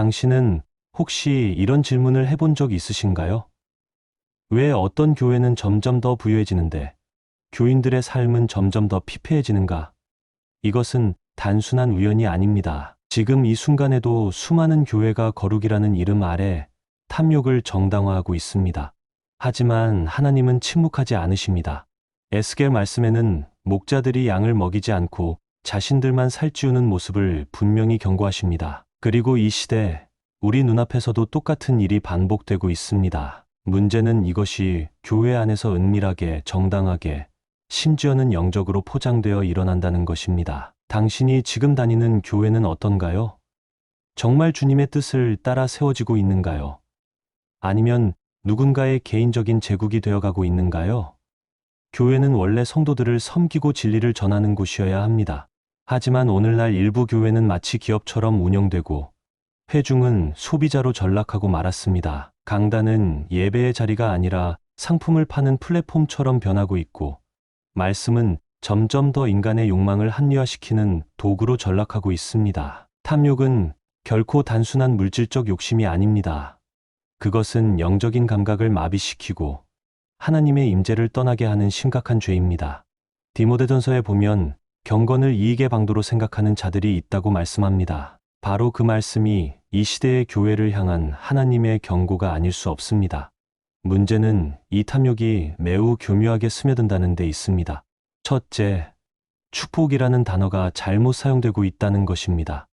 당신은 혹시 이런 질문을 해본 적 있으신가요? 왜 어떤 교회는 점점 더 부유해지는데 교인들의 삶은 점점 더 피폐해지는가? 이것은 단순한 우연이 아닙니다. 지금 이 순간에도 수많은 교회가 거룩이라는 이름 아래 탐욕을 정당화하고 있습니다. 하지만 하나님은 침묵하지 않으십니다. 에스겔 말씀에는 목자들이 양을 먹이지 않고 자신들만 살찌우는 모습을 분명히 경고하십니다. 그리고 이 시대, 우리 눈앞에서도 똑같은 일이 반복되고 있습니다. 문제는 이것이 교회 안에서 은밀하게, 정당하게, 심지어는 영적으로 포장되어 일어난다는 것입니다. 당신이 지금 다니는 교회는 어떤가요? 정말 주님의 뜻을 따라 세워지고 있는가요? 아니면 누군가의 개인적인 제국이 되어가고 있는가요? 교회는 원래 성도들을 섬기고 진리를 전하는 곳이어야 합니다. 하지만 오늘날 일부 교회는 마치 기업처럼 운영되고 회중은 소비자로 전락하고 말았습니다. 강단은 예배의 자리가 아니라 상품을 파는 플랫폼처럼 변하고 있고 말씀은 점점 더 인간의 욕망을 합리화시키는 도구로 전락하고 있습니다. 탐욕은 결코 단순한 물질적 욕심이 아닙니다. 그것은 영적인 감각을 마비시키고 하나님의 임재를 떠나게 하는 심각한 죄입니다. 디모데전서에 보면 경건을 이익의 방도로 생각하는 자들이 있다고 말씀합니다. 바로 그 말씀이 이 시대의 교회를 향한 하나님의 경고가 아닐 수 없습니다. 문제는 이 탐욕이 매우 교묘하게 스며든다는 데 있습니다. 첫째, 축복이라는 단어가 잘못 사용되고 있다는 것입니다.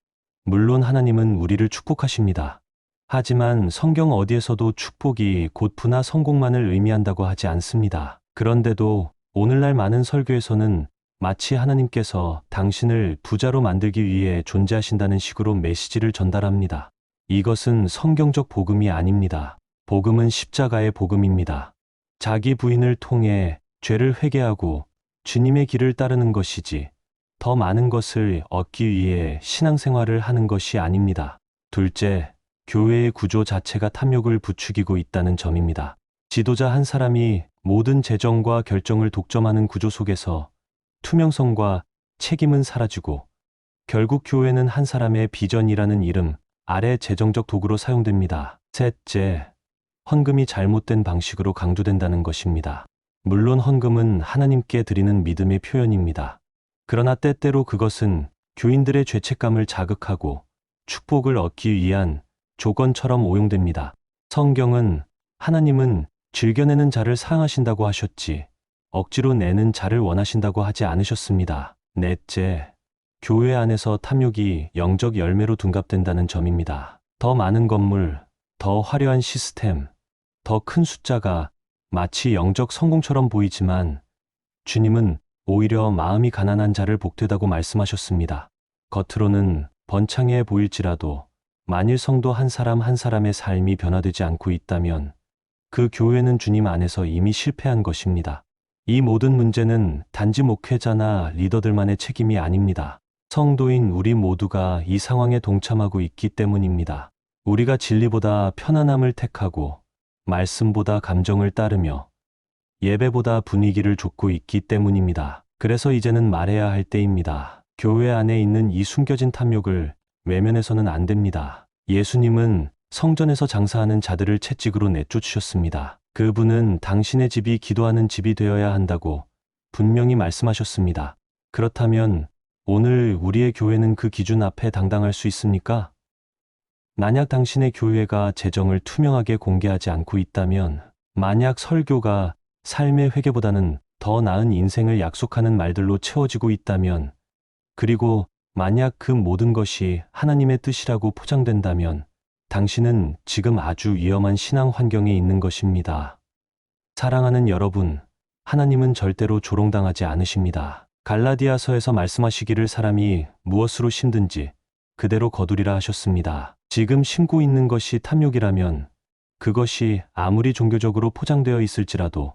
물론 하나님은 우리를 축복하십니다. 하지만 성경 어디에서도 축복이 곧부나 성공만을 의미한다고 하지 않습니다. 그런데도 오늘날 많은 설교에서는 마치 하나님께서 당신을 부자로 만들기 위해 존재하신다는 식으로 메시지를 전달합니다. 이것은 성경적 복음이 아닙니다. 복음은 십자가의 복음입니다. 자기 부인을 통해 죄를 회개하고 주님의 길을 따르는 것이지 더 많은 것을 얻기 위해 신앙생활을 하는 것이 아닙니다. 둘째, 교회의 구조 자체가 탐욕을 부추기고 있다는 점입니다. 지도자 한 사람이 모든 재정과 결정을 독점하는 구조 속에서 투명성과 책임은 사라지고 결국 교회는 한 사람의 비전이라는 이름 아래 재정적 도구로 사용됩니다. 셋째, 헌금이 잘못된 방식으로 강조된다는 것입니다. 물론 헌금은 하나님께 드리는 믿음의 표현입니다. 그러나 때때로 그것은 교인들의 죄책감을 자극하고 축복을 얻기 위한 조건처럼 오용됩니다. 성경은 하나님은 즐겨내는 자를 사랑하신다고 하셨지 억지로 내는 자를 원하신다고 하지 않으셨습니다. 넷째, 교회 안에서 탐욕이 영적 열매로 둔갑된다는 점입니다. 더 많은 건물, 더 화려한 시스템, 더 큰 숫자가 마치 영적 성공처럼 보이지만 주님은 오히려 마음이 가난한 자를 복되다고 말씀하셨습니다. 겉으로는 번창해 보일지라도 만일 성도 한 사람 한 사람의 삶이 변화되지 않고 있다면 그 교회는 주님 안에서 이미 실패한 것입니다. 이 모든 문제는 단지 목회자나 리더들만의 책임이 아닙니다. 성도인 우리 모두가 이 상황에 동참하고 있기 때문입니다. 우리가 진리보다 편안함을 택하고 말씀보다 감정을 따르며 예배보다 분위기를 좇고 있기 때문입니다. 그래서 이제는 말해야 할 때입니다. 교회 안에 있는 이 숨겨진 탐욕을 외면해서는 안 됩니다. 예수님은 성전에서 장사하는 자들을 채찍으로 내쫓으셨습니다. 그분은 당신의 집이 기도하는 집이 되어야 한다고 분명히 말씀하셨습니다. 그렇다면 오늘 우리의 교회는 그 기준 앞에 당당할 수 있습니까? 만약 당신의 교회가 재정을 투명하게 공개하지 않고 있다면, 만약 설교가 삶의 회개보다는 더 나은 인생을 약속하는 말들로 채워지고 있다면, 그리고 만약 그 모든 것이 하나님의 뜻이라고 포장된다면 당신은 지금 아주 위험한 신앙 환경에 있는 것입니다. 사랑하는 여러분, 하나님은 절대로 조롱당하지 않으십니다. 갈라디아서에서 말씀하시기를 사람이 무엇으로 심든지 그대로 거두리라 하셨습니다. 지금 심고 있는 것이 탐욕이라면 그것이 아무리 종교적으로 포장되어 있을지라도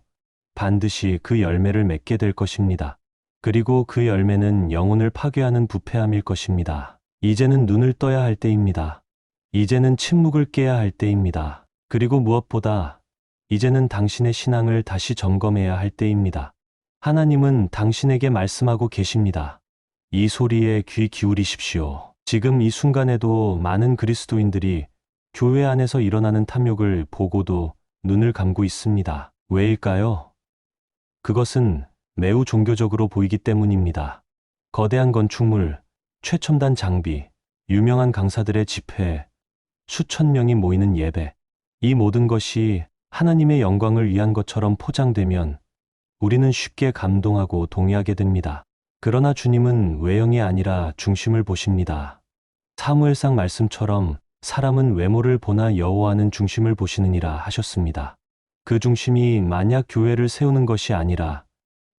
반드시 그 열매를 맺게 될 것입니다. 그리고 그 열매는 영혼을 파괴하는 부패함일 것입니다. 이제는 눈을 떠야 할 때입니다. 이제는 침묵을 깨야 할 때입니다. 그리고 무엇보다 이제는 당신의 신앙을 다시 점검해야 할 때입니다. 하나님은 당신에게 말씀하고 계십니다. 이 소리에 귀 기울이십시오. 지금 이 순간에도 많은 그리스도인들이 교회 안에서 일어나는 탐욕을 보고도 눈을 감고 있습니다. 왜일까요? 그것은 매우 종교적으로 보이기 때문입니다. 거대한 건축물, 최첨단 장비, 유명한 강사들의 집회, 수천 명이 모이는 예배, 이 모든 것이 하나님의 영광을 위한 것처럼 포장되면 우리는 쉽게 감동하고 동의하게 됩니다. 그러나 주님은 외형이 아니라 중심을 보십니다. 사무엘상 말씀처럼 사람은 외모를 보나 여호와는 중심을 보시느니라 하셨습니다. 그 중심이 만약 교회를 세우는 것이 아니라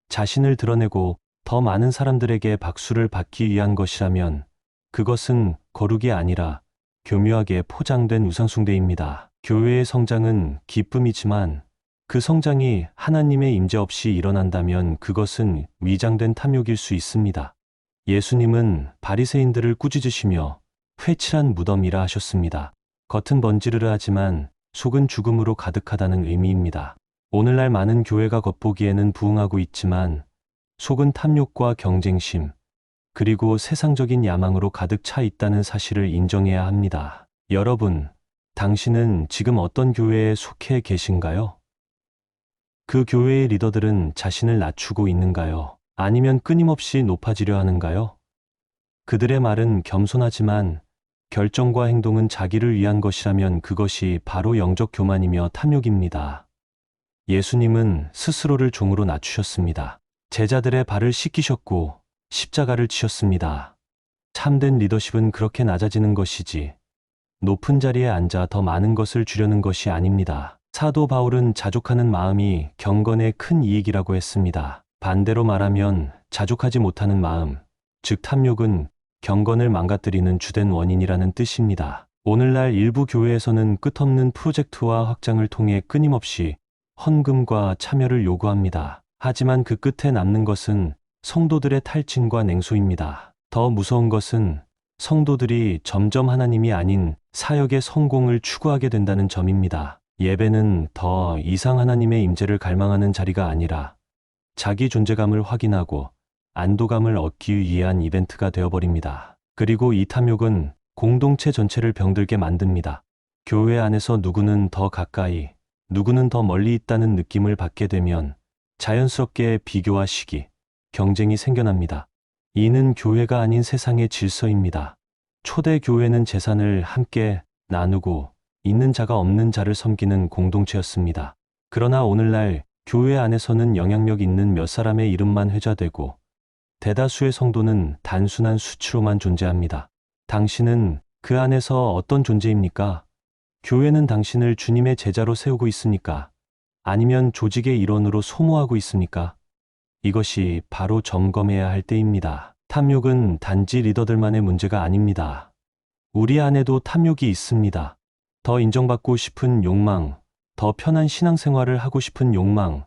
자신을 드러내고 더 많은 사람들에게 박수를 받기 위한 것이라면 그것은 거룩이 아니라 교묘하게 포장된 우상숭배입니다. 교회의 성장은 기쁨이지만 그 성장이 하나님의 임재 없이 일어난다면 그것은 위장된 탐욕일 수 있습니다. 예수님은 바리새인들을 꾸짖으시며 회칠한 무덤이라 하셨습니다. 겉은 번지르르 하지만 속은 죽음으로 가득하다는 의미입니다. 오늘날 많은 교회가 겉보기에는 부흥하고 있지만 속은 탐욕과 경쟁심, 그리고 세상적인 야망으로 가득 차 있다는 사실을 인정해야 합니다. 여러분, 당신은 지금 어떤 교회에 속해 계신가요? 그 교회의 리더들은 자신을 낮추고 있는가요? 아니면 끊임없이 높아지려 하는가요? 그들의 말은 겸손하지만 결정과 행동은 자기를 위한 것이라면 그것이 바로 영적 교만이며 탐욕입니다. 예수님은 스스로를 종으로 낮추셨습니다. 제자들의 발을 씻기셨고 십자가를 치셨습니다. 참된 리더십은 그렇게 낮아지는 것이지 높은 자리에 앉아 더 많은 것을 주려는 것이 아닙니다. 사도 바울은 자족하는 마음이 경건의 큰 이익이라고 했습니다. 반대로 말하면 자족하지 못하는 마음, 즉 탐욕은 경건을 망가뜨리는 주된 원인이라는 뜻입니다. 오늘날 일부 교회에서는 끝없는 프로젝트와 확장을 통해 끊임없이 헌금과 참여를 요구합니다. 하지만 그 끝에 남는 것은 성도들의 탈진과 냉소입니다. 더 무서운 것은 성도들이 점점 하나님이 아닌 사역의 성공을 추구하게 된다는 점입니다. 예배는 더 이상 하나님의 임재를 갈망하는 자리가 아니라 자기 존재감을 확인하고 안도감을 얻기 위한 이벤트가 되어버립니다. 그리고 이 탐욕은 공동체 전체를 병들게 만듭니다. 교회 안에서 누구는 더 가까이, 누구는 더 멀리 있다는 느낌을 받게 되면 자연스럽게 비교와 시기, 경쟁이 생겨납니다. 이는 교회가 아닌 세상의 질서입니다. 초대 교회는 재산을 함께 나누고 있는 자가 없는 자를 섬기는 공동체였습니다. 그러나 오늘날 교회 안에서는 영향력 있는 몇 사람의 이름만 회자되고 대다수의 성도는 단순한 수치로만 존재합니다. 당신은 그 안에서 어떤 존재입니까? 교회는 당신을 주님의 제자로 세우고 있습니까? 아니면 조직의 일원으로 소모하고 있습니까? 이것이 바로 점검해야 할 때입니다. 탐욕은 단지 리더들만의 문제가 아닙니다. 우리 안에도 탐욕이 있습니다. 더 인정받고 싶은 욕망, 더 편한 신앙생활을 하고 싶은 욕망,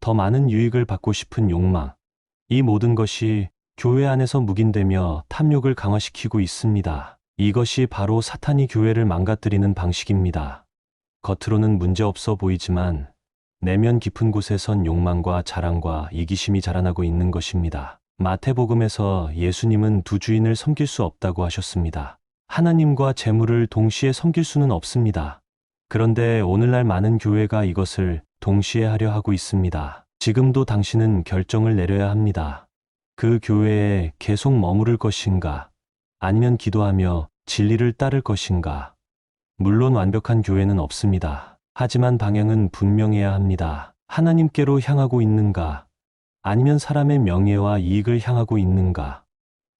더 많은 유익을 받고 싶은 욕망. 이 모든 것이 교회 안에서 묵인되며 탐욕을 강화시키고 있습니다. 이것이 바로 사탄이 교회를 망가뜨리는 방식입니다. 겉으로는 문제 없어 보이지만 내면 깊은 곳에선 욕망과 자랑과 이기심이 자라나고 있는 것입니다. 마태복음에서 예수님은 두 주인을 섬길 수 없다고 하셨습니다. 하나님과 재물을 동시에 섬길 수는 없습니다. 그런데 오늘날 많은 교회가 이것을 동시에 하려 하고 있습니다. 지금도 당신은 결정을 내려야 합니다. 그 교회에 계속 머무를 것인가? 아니면 기도하며 진리를 따를 것인가? 물론 완벽한 교회는 없습니다. 하지만 방향은 분명해야 합니다. 하나님께로 향하고 있는가? 아니면 사람의 명예와 이익을 향하고 있는가?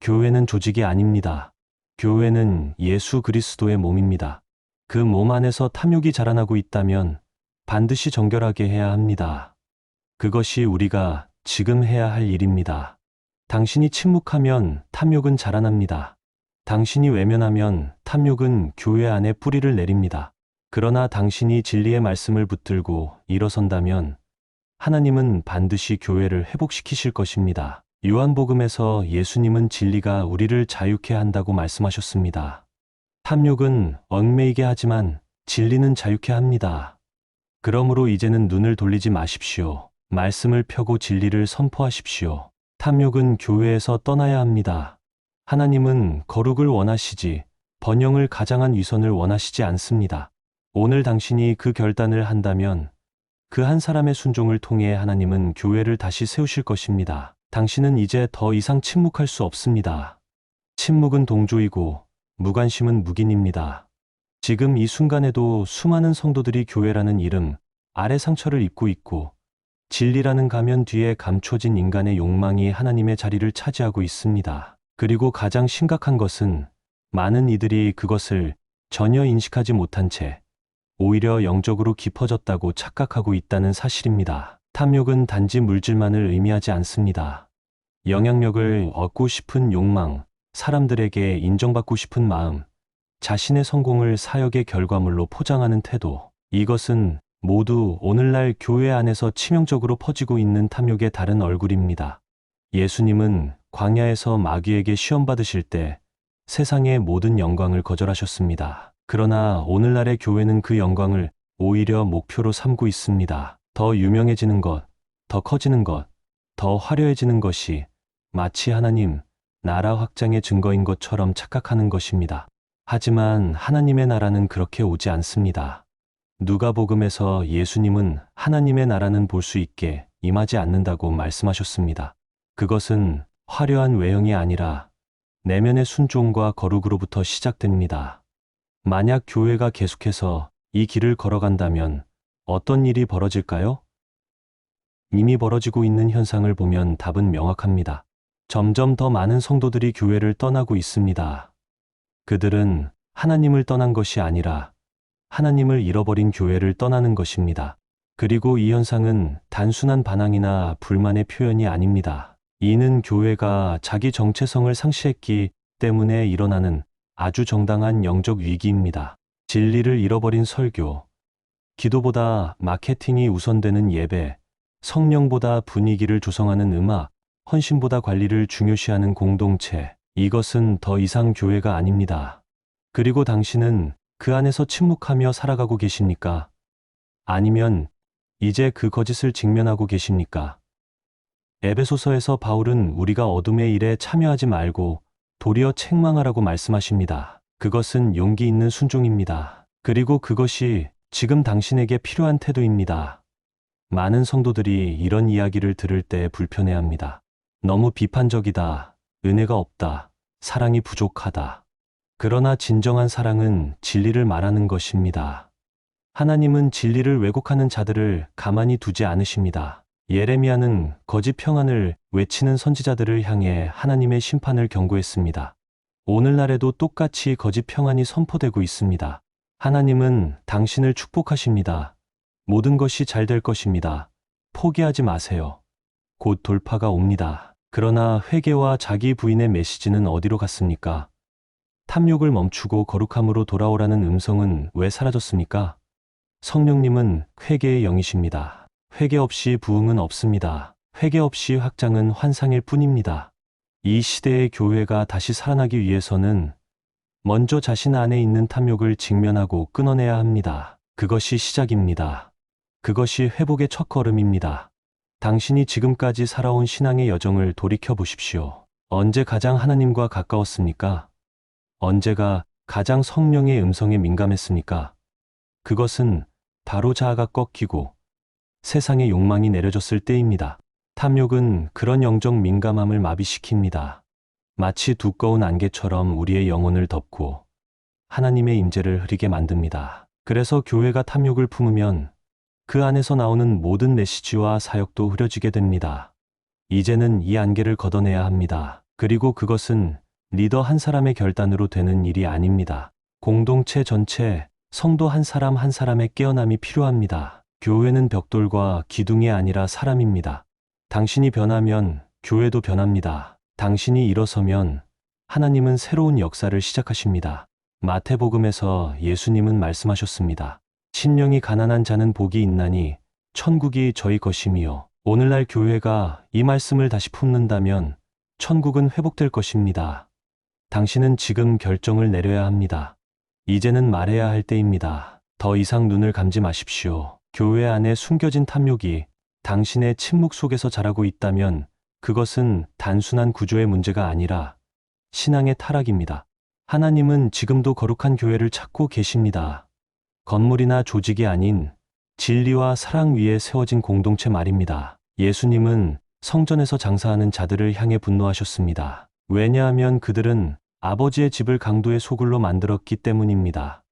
교회는 조직이 아닙니다. 교회는 예수 그리스도의 몸입니다. 그 몸 안에서 탐욕이 자라나고 있다면 반드시 정결하게 해야 합니다. 그것이 우리가 지금 해야 할 일입니다. 당신이 침묵하면 탐욕은 자라납니다. 당신이 외면하면 탐욕은 교회 안에 뿌리를 내립니다. 그러나 당신이 진리의 말씀을 붙들고 일어선다면 하나님은 반드시 교회를 회복시키실 것입니다. 요한복음에서 예수님은 진리가 우리를 자유케 한다고 말씀하셨습니다. 탐욕은 얽매이게 하지만 진리는 자유케 합니다. 그러므로 이제는 눈을 돌리지 마십시오. 말씀을 펴고 진리를 선포하십시오. 탐욕은 교회에서 떠나야 합니다. 하나님은 거룩을 원하시지 번영을 가장한 위선을 원하시지 않습니다. 오늘 당신이 그 결단을 한다면 그 한 사람의 순종을 통해 하나님은 교회를 다시 세우실 것입니다. 당신은 이제 더 이상 침묵할 수 없습니다. 침묵은 동조이고 무관심은 묵인입니다. 지금 이 순간에도 수많은 성도들이 교회라는 이름 아래 상처를 입고 있고 진리라는 가면 뒤에 감춰진 인간의 욕망이 하나님의 자리를 차지하고 있습니다. 그리고 가장 심각한 것은 많은 이들이 그것을 전혀 인식하지 못한 채 오히려 영적으로 깊어졌다고 착각하고 있다는 사실입니다. 탐욕은 단지 물질만을 의미하지 않습니다. 영향력을 얻고 싶은 욕망, 사람들에게 인정받고 싶은 마음, 자신의 성공을 사역의 결과물로 포장하는 태도, 이것은 모두 오늘날 교회 안에서 치명적으로 퍼지고 있는 탐욕의 다른 얼굴입니다. 예수님은 광야에서 마귀에게 시험 받으실 때 세상의 모든 영광을 거절하셨습니다. 그러나 오늘날의 교회는 그 영광을 오히려 목표로 삼고 있습니다. 더 유명해지는 것, 더 커지는 것, 더 화려해지는 것이 마치 하나님, 나라 확장의 증거인 것처럼 착각하는 것입니다. 하지만 하나님의 나라는 그렇게 오지 않습니다. 누가복음에서 예수님은 하나님의 나라는 볼 수 있게 임하지 않는다고 말씀하셨습니다. 그것은 화려한 외형이 아니라 내면의 순종과 거룩으로부터 시작됩니다. 만약 교회가 계속해서 이 길을 걸어간다면 어떤 일이 벌어질까요? 이미 벌어지고 있는 현상을 보면 답은 명확합니다. 점점 더 많은 성도들이 교회를 떠나고 있습니다. 그들은 하나님을 떠난 것이 아니라 하나님을 잃어버린 교회를 떠나는 것입니다. 그리고 이 현상은 단순한 반항이나 불만의 표현이 아닙니다. 이는 교회가 자기 정체성을 상실했기 때문에 일어나는 아주 정당한 영적 위기입니다. 진리를 잃어버린 설교, 기도보다 마케팅이 우선되는 예배, 성령보다 분위기를 조성하는 음악, 헌신보다 관리를 중요시하는 공동체, 이것은 더 이상 교회가 아닙니다. 그리고 당신은 그 안에서 침묵하며 살아가고 계십니까? 아니면 이제 그 거짓을 직면하고 계십니까? 에베소서에서 바울은 우리가 어둠의 일에 참여하지 말고 도리어 책망하라고 말씀하십니다. 그것은 용기 있는 순종입니다. 그리고 그것이 지금 당신에게 필요한 태도입니다. 많은 성도들이 이런 이야기를 들을 때 불편해합니다. 너무 비판적이다. 은혜가 없다. 사랑이 부족하다. 그러나 진정한 사랑은 진리를 말하는 것입니다. 하나님은 진리를 왜곡하는 자들을 가만히 두지 않으십니다. 예레미야는 거짓 평안을 외치는 선지자들을 향해 하나님의 심판을 경고했습니다. 오늘날에도 똑같이 거짓 평안이 선포되고 있습니다. 하나님은 당신을 축복하십니다. 모든 것이 잘 될 것입니다. 포기하지 마세요. 곧 돌파가 옵니다. 그러나 회개와 자기 부인의 메시지는 어디로 갔습니까? 탐욕을 멈추고 거룩함으로 돌아오라는 음성은 왜 사라졌습니까? 성령님은 회개의 영이십니다. 회개 없이 부흥은 없습니다. 회개 없이 확장은 환상일 뿐입니다. 이 시대의 교회가 다시 살아나기 위해서는 먼저 자신 안에 있는 탐욕을 직면하고 끊어내야 합니다. 그것이 시작입니다. 그것이 회복의 첫 걸음입니다. 당신이 지금까지 살아온 신앙의 여정을 돌이켜 보십시오. 언제 가장 하나님과 가까웠습니까? 언제가 가장 성령의 음성에 민감했습니까? 그것은 바로 자아가 꺾이고 세상의 욕망이 내려졌을 때입니다. 탐욕은 그런 영적 민감함을 마비시킵니다. 마치 두꺼운 안개처럼 우리의 영혼을 덮고 하나님의 임재를 흐리게 만듭니다. 그래서 교회가 탐욕을 품으면 그 안에서 나오는 모든 메시지와 사역도 흐려지게 됩니다. 이제는 이 안개를 걷어내야 합니다. 그리고 그것은 리더 한 사람의 결단으로 되는 일이 아닙니다. 공동체 전체, 성도 한 사람 한 사람의 깨어남이 필요합니다. 교회는 벽돌과 기둥이 아니라 사람입니다. 당신이 변하면 교회도 변합니다. 당신이 일어서면 하나님은 새로운 역사를 시작하십니다. 마태복음에서 예수님은 말씀하셨습니다. 신령이 가난한 자는 복이 있나니 천국이 저희 것임이요. 오늘날 교회가 이 말씀을 다시 품는다면 천국은 회복될 것입니다. 당신은 지금 결정을 내려야 합니다. 이제는 말해야 할 때입니다. 더 이상 눈을 감지 마십시오. 교회 안에 숨겨진 탐욕이 당신의 침묵 속에서 자라고 있다면 그것은 단순한 구조의 문제가 아니라 신앙의 타락입니다. 하나님은 지금도 거룩한 교회를 찾고 계십니다. 건물이나 조직이 아닌 진리와 사랑 위에 세워진 공동체 말입니다. 예수님은 성전에서 장사하는 자들을 향해 분노하셨습니다. 왜냐하면 그들은 아버지의 집을 강도의 소굴로 만들었기 때문입니다.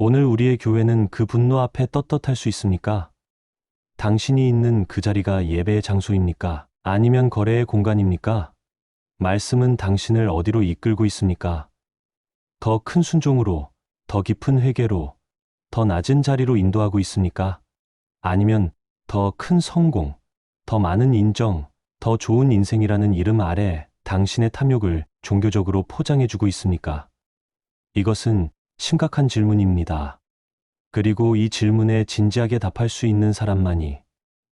오늘 우리의 교회는 그 분노 앞에 떳떳할 수 있습니까? 당신이 있는 그 자리가 예배의 장소입니까? 아니면 거래의 공간입니까? 말씀은 당신을 어디로 이끌고 있습니까? 더 큰 순종으로, 더 깊은 회개로, 더 낮은 자리로 인도하고 있습니까? 아니면 더 큰 성공, 더 많은 인정, 더 좋은 인생이라는 이름 아래 당신의 탐욕을 종교적으로 포장해주고 있습니까? 이것은 심각한 질문입니다. 그리고 이 질문에 진지하게 답할 수 있는 사람만이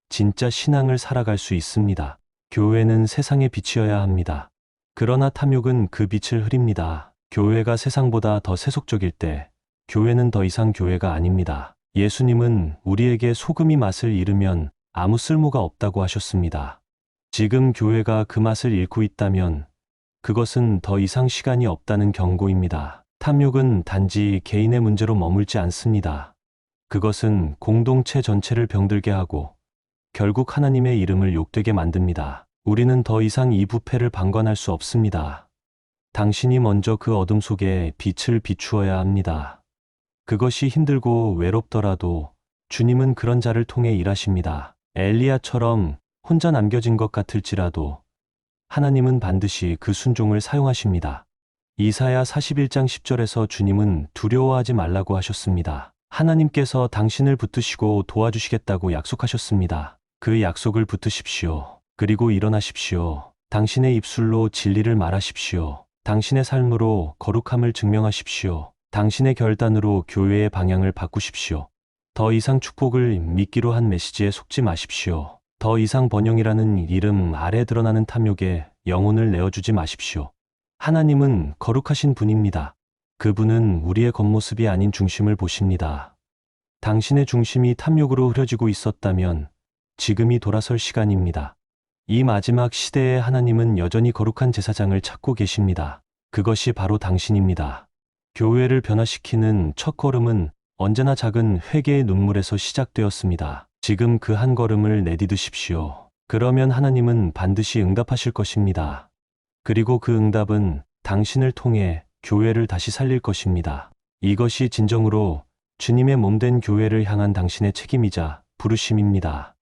진짜 신앙을 살아갈 수 있습니다. 교회는 세상의 빛이어야 합니다. 그러나 탐욕은 그 빛을 흐립니다. 교회가 세상보다 더 세속적일 때 교회는 더 이상 교회가 아닙니다. 예수님은 우리에게 소금이 맛을 잃으면 아무 쓸모가 없다고 하셨습니다. 지금 교회가 그 맛을 잃고 있다면 그것은 더 이상 시간이 없다는 경고입니다. 탐욕은 단지 개인의 문제로 머물지 않습니다. 그것은 공동체 전체를 병들게 하고 결국 하나님의 이름을 욕되게 만듭니다. 우리는 더 이상 이 부패를 방관할 수 없습니다. 당신이 먼저 그 어둠 속에 빛을 비추어야 합니다. 그것이 힘들고 외롭더라도 주님은 그런 자를 통해 일하십니다. 엘리야처럼 혼자 남겨진 것 같을지라도 하나님은 반드시 그 순종을 사용하십니다. 이사야 41장 10절에서 주님은 두려워하지 말라고 하셨습니다. 하나님께서 당신을 붙드시고 도와주시겠다고 약속하셨습니다. 그 약속을 붙드십시오. 그리고 일어나십시오. 당신의 입술로 진리를 말하십시오. 당신의 삶으로 거룩함을 증명하십시오. 당신의 결단으로 교회의 방향을 바꾸십시오. 더 이상 축복을 믿기로 한 메시지에 속지 마십시오. 더 이상 번영이라는 이름 아래 드러나는 탐욕에 영혼을 내어주지 마십시오. 하나님은 거룩하신 분입니다. 그분은 우리의 겉모습이 아닌 중심을 보십니다. 당신의 중심이 탐욕으로 흐려지고 있었다면 지금이 돌아설 시간입니다. 이 마지막 시대에 하나님은 여전히 거룩한 제사장을 찾고 계십니다. 그것이 바로 당신입니다. 교회를 변화시키는 첫 걸음은 언제나 작은 회개의 눈물에서 시작되었습니다. 지금 그 한 걸음을 내디드십시오. 그러면 하나님은 반드시 응답하실 것입니다. 그리고 그 응답은 당신을 통해 교회를 다시 살릴 것입니다. 이것이 진정으로 주님의 몸된 교회를 향한 당신의 책임이자 부르심입니다.